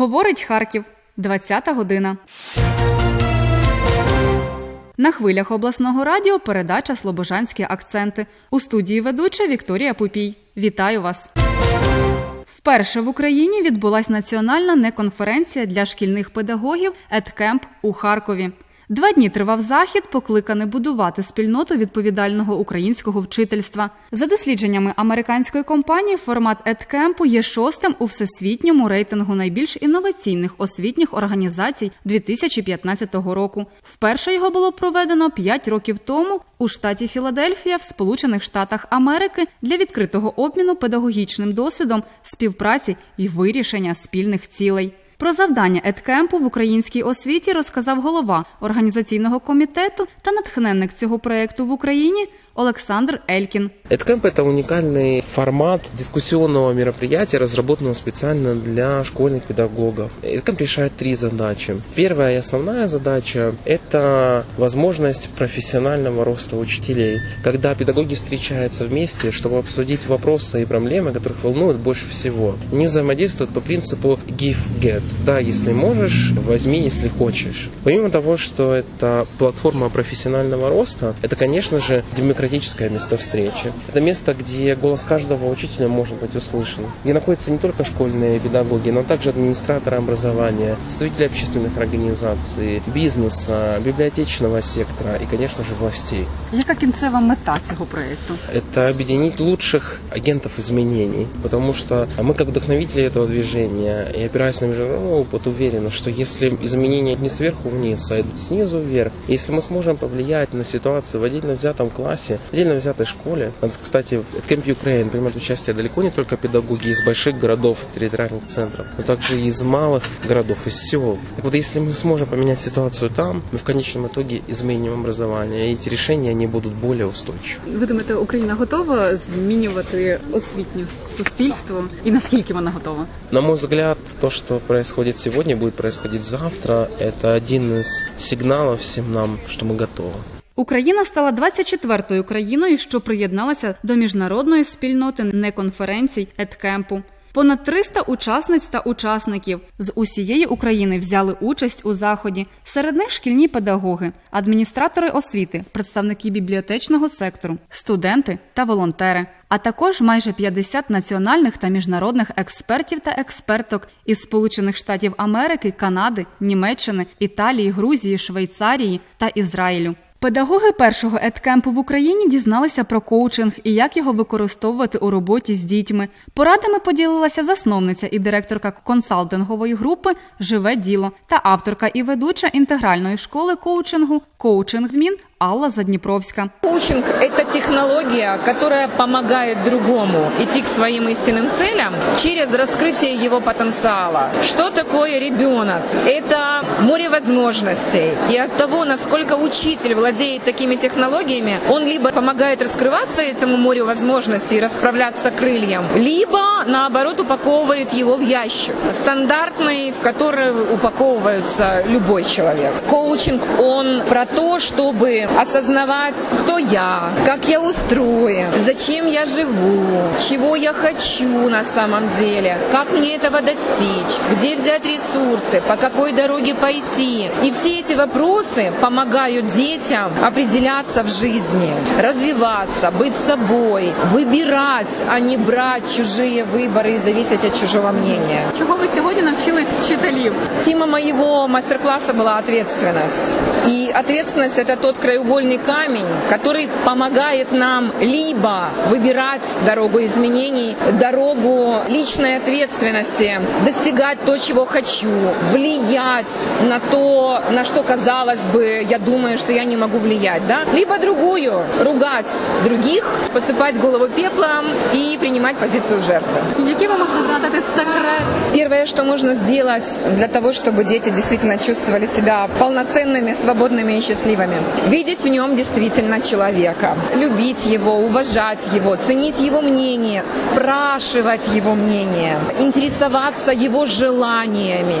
Говорить Харків, 20 година. На хвилях обласного радіо передача Слобожанські акценти. У студії ведуча Вікторія Пупій. Вітаю вас! Вперше в Україні відбулась національна неконференція для шкільних педагогів «Едкемп» у Харкові. Два дні тривав захід, покликаний будувати спільноту відповідального українського вчительства. За дослідженнями американської компанії, формат «Едкемпу» є шостим у всесвітньому рейтингу найбільш інноваційних освітніх організацій 2015 року. Вперше його було проведено 5 років тому у штаті Філадельфія в Сполучених Штатах Америки для відкритого обміну педагогічним досвідом, співпраці і вирішення спільних цілей. Про завдання Едкемпу в українській освіті розказав голова організаційного комітету та натхненник цього проєкту в Україні Олександр Елькін. EdCamp – это уникальный формат дискуссионного мероприятия, разработанного специально для школьных педагогов. EdCamp решает три задачи. Первая и основная задача – это возможность профессионального роста учителей, когда педагоги встречаются вместе, чтобы обсудить вопросы и проблемы, которых волнуют больше всего. Они взаимодействуют по принципу give-get. Да, если можешь, возьми, если хочешь. Помимо того, что это платформа профессионального роста, это, конечно же, демократическое место встречи. Это место, где голос каждого учителя может быть услышан. Где находятся не только школьные педагоги, но также администраторы образования, представители общественных организаций, бизнеса, библиотечного сектора и, конечно же, властей. Яка кінцева мета цього проєкту? Это объединить лучших агентов изменений, потому что мы, как вдохновители этого движения, и опираясь на международный опыт, уверены, что если изменения не сверху вниз, а идут снизу вверх, если мы сможем повлиять на ситуацию в отдельно взятом классе, в отдельно взятой школе, кстати, в Camp Ukraine принимают участие далеко не только педагоги из больших городов и территориальных центров, но также и из малых городов, из сел. Так вот, если мы сможем поменять ситуацию там, мы в конечном итоге изменим образование, и эти решения, они будут более устойчивы. Ви думаєте, Україна готова змінювати освітнє суспільство? І наскільки вона готова? На мой взгляд, то, что происходит сегодня, будет происходить завтра, это один из сигналов всем нам, что мы готовы. Україна стала 24-ю країною, що приєдналася до міжнародної спільноти неконференцій Едкемпу. Понад 300 учасниць та учасників з усієї України взяли участь у заході. Серед них шкільні педагоги, адміністратори освіти, представники бібліотечного сектору, студенти та волонтери, а також майже 50 національних та міжнародних експертів та експерток із Сполучених Штатів Америки, Канади, Німеччини, Італії, Грузії, Швейцарії та Ізраїлю. Педагоги першого едкемпу в Україні дізналися про коучинг і як його використовувати у роботі з дітьми. Порадами поділилася засновниця і директорка консалтингової групи Живе діло та авторка і ведуча інтегральної школи коучингу Коучинг змін Алла Задніпровська. Коучинг – это технология, которая помогает другому идти к своим истинным целям через раскрытие его потенциала. Что такое ребенок? Это море возможностей. И от того, насколько учитель владеет такими технологиями, он либо помогает раскрываться этому морю возможностей и расправляться крыльям, либо, наоборот, упаковывает его в ящик, стандартный, в который упаковывается любой человек. Коучинг, он про то, чтобы осознавать, кто я, как я устроен, зачем я живу, чего я хочу на самом деле, как мне этого достичь, где взять ресурсы, по какой дороге пойти. И все эти вопросы помогают детям определяться в жизни, развиваться, быть собой, выбирать, а не брать чужие выборы и зависеть от чужого мнения. Чого ви сьогодні навчили вчителів? Тема моего мастер-класса была ответственность. И ответственность это тот краеугольный камень, который помогает нам либо выбирать дорогу изменений, дорогу личной ответственности, достигать то, чего хочу, влиять на то, на что казалось бы, я думаю, что я не могу влиять, да? Либо другую, ругать других, посыпать голову пеплом и принимать позицию жертвы. Які ви можете згадати секрет? Первое, что можно сделать для того, чтобы дети действительно чувствовали себя полноценными, свободными и счастливыми. Видеть в нем действительно человека, любить его, уважать его, ценить его мнение, спрашивать его мнение, интересоваться его желаниями,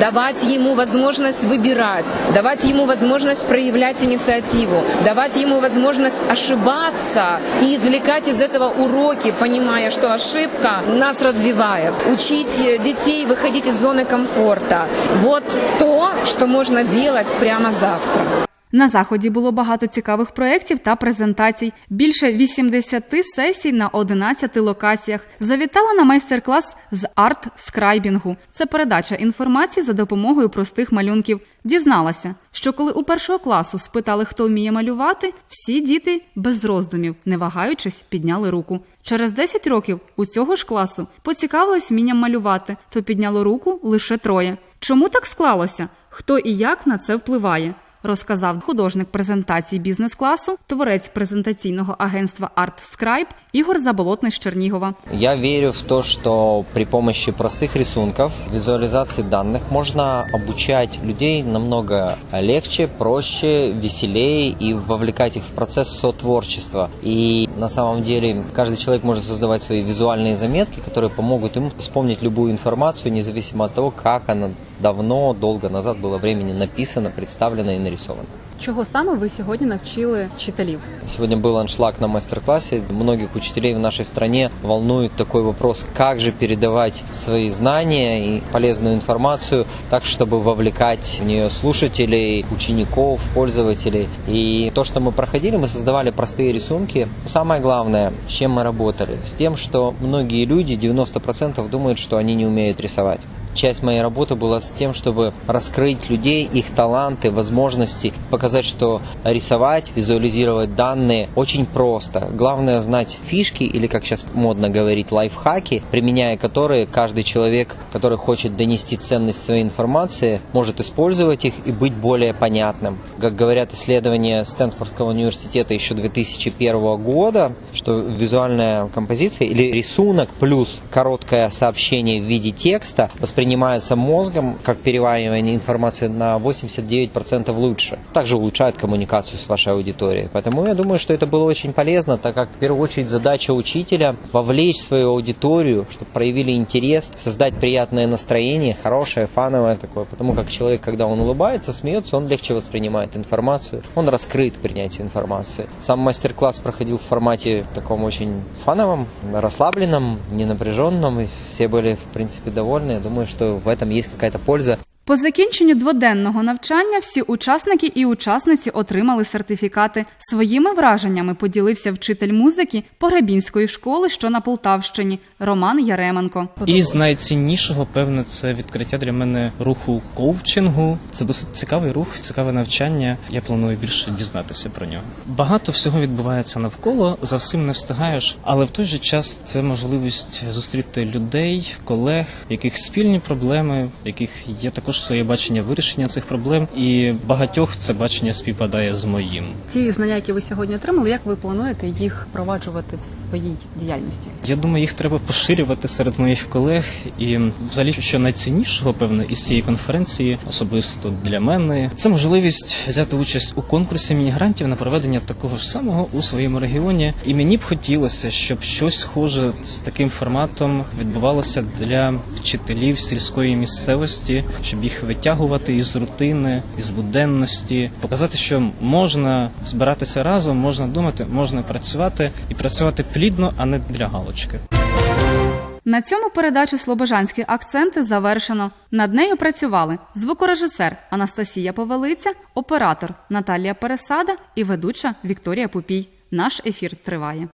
давать ему возможность выбирать, давать ему возможность проявлять инициативу, давать ему возможность ошибаться и извлекать из этого уроки, понимая, что ошибка нас развивает, учить детей выходить из зоны комфорта. Вот то, что можно делать прямо завтра. На заході було багато цікавих проєктів та презентацій. Більше 80 сесій на 11 локаціях. Завітала на майстер-клас з арт-скрайбінгу. Це передача інформації за допомогою простих малюнків. Дізналася, що коли у першого класу спитали, хто вміє малювати, всі діти без роздумів, не вагаючись, підняли руку. Через 10 років у цього ж класу поцікавилось вмінням малювати, то підняло руку лише троє. Чому так склалося? Хто і як на це впливає? розказав художник презентації бізнес-класу, творець презентаційного агентства ArtScribe Ігор Заболотний з Чернігова. Я верю в то, что при помощи простых рисунков, визуализации данных можно обучать людей намного легче, проще, веселее и вовлекать их в процесс сотворчества. И на самом деле каждый человек может создавать свои визуальные заметки, которые помогут ему вспомнить любую информацию, независимо от того, как она давно, долго назад было времени написана, представлена и нарисована. Чого саме ви сьогодні навчили вчителів? Сегодня был аншлаг на мастер-классе. Многих учителей в нашей стране волнует такой вопрос, как же передавать свои знания и полезную информацию так, чтобы вовлекать в нее слушателей, учеников, пользователей. И то, что мы проходили, мы создавали простые рисунки. Самое главное, с чем мы работали? С тем, что многие люди, 90% думают, что они не умеют рисовать. Часть моей работы была с тем, чтобы раскрыть людей, их таланты, возможности, показать, что рисовать, визуализировать данные очень просто. Главное знать фишки или, как сейчас модно говорить, лайфхаки, применяя которые каждый человек, который хочет донести ценность своей информации, может использовать их и быть более понятным. Как говорят исследования Стэнфордского университета еще 2001 года, что визуальная композиция или рисунок плюс короткое сообщение в виде текста воспринимается мозгом как переваривание информации на 89% лучше. Также улучшает коммуникацию с вашей аудиторией. Поэтому я думаю, что это было очень полезно, так как в первую очередь задача учителя вовлечь свою аудиторию, чтобы проявили интерес, создать приятное настроение, хорошее, фановое такое. Потому как человек, когда он улыбается, смеется, он легче воспринимает информацию, он раскрыт принятию информации. Сам мастер-класс проходил в формате таком очень фановом, расслабленном, ненапряженном, и все были, в принципе, довольны. Я думаю, что в этом есть какая-то польза. По закінченню дводенного навчання всі учасники і учасниці отримали сертифікати. Своїми враженнями поділився вчитель музики Погребінської школи, що на Полтавщині, Роман Яременко. І з найціннішого, певно, це відкриття для мене руху коучингу. Це досить цікавий рух, цікаве навчання. Я планую більше дізнатися про нього. Багато всього відбувається навколо, за всім не встигаєш, але в той же час це можливість зустріти людей, колег, яких спільні проблеми, яких є також своє бачення вирішення цих проблем, і багатьох це бачення співпадає з моїм. Ті знання, які ви сьогодні отримали, як ви плануєте їх впроваджувати в своїй діяльності? Я думаю, їх треба поширювати серед моїх колег. І взагалі, що найціннішого, певно, із цієї конференції, особисто для мене, це можливість взяти участь у конкурсі мінігрантів на проведення такого ж самого у своєму регіоні. І мені б хотілося, щоб щось схоже з таким форматом відбувалося для вчителів сільської місцевості, щоб їх витягувати із рутини, із буденності, показати, що можна збиратися разом, можна думати, можна працювати і працювати плідно, а не для галочки. На цьому передачу Слобожанські акценти завершено. Над нею працювали звукорежисер Анастасія Повелиця, оператор Наталія Пересада і ведуча Вікторія Пупій. Наш ефір триває.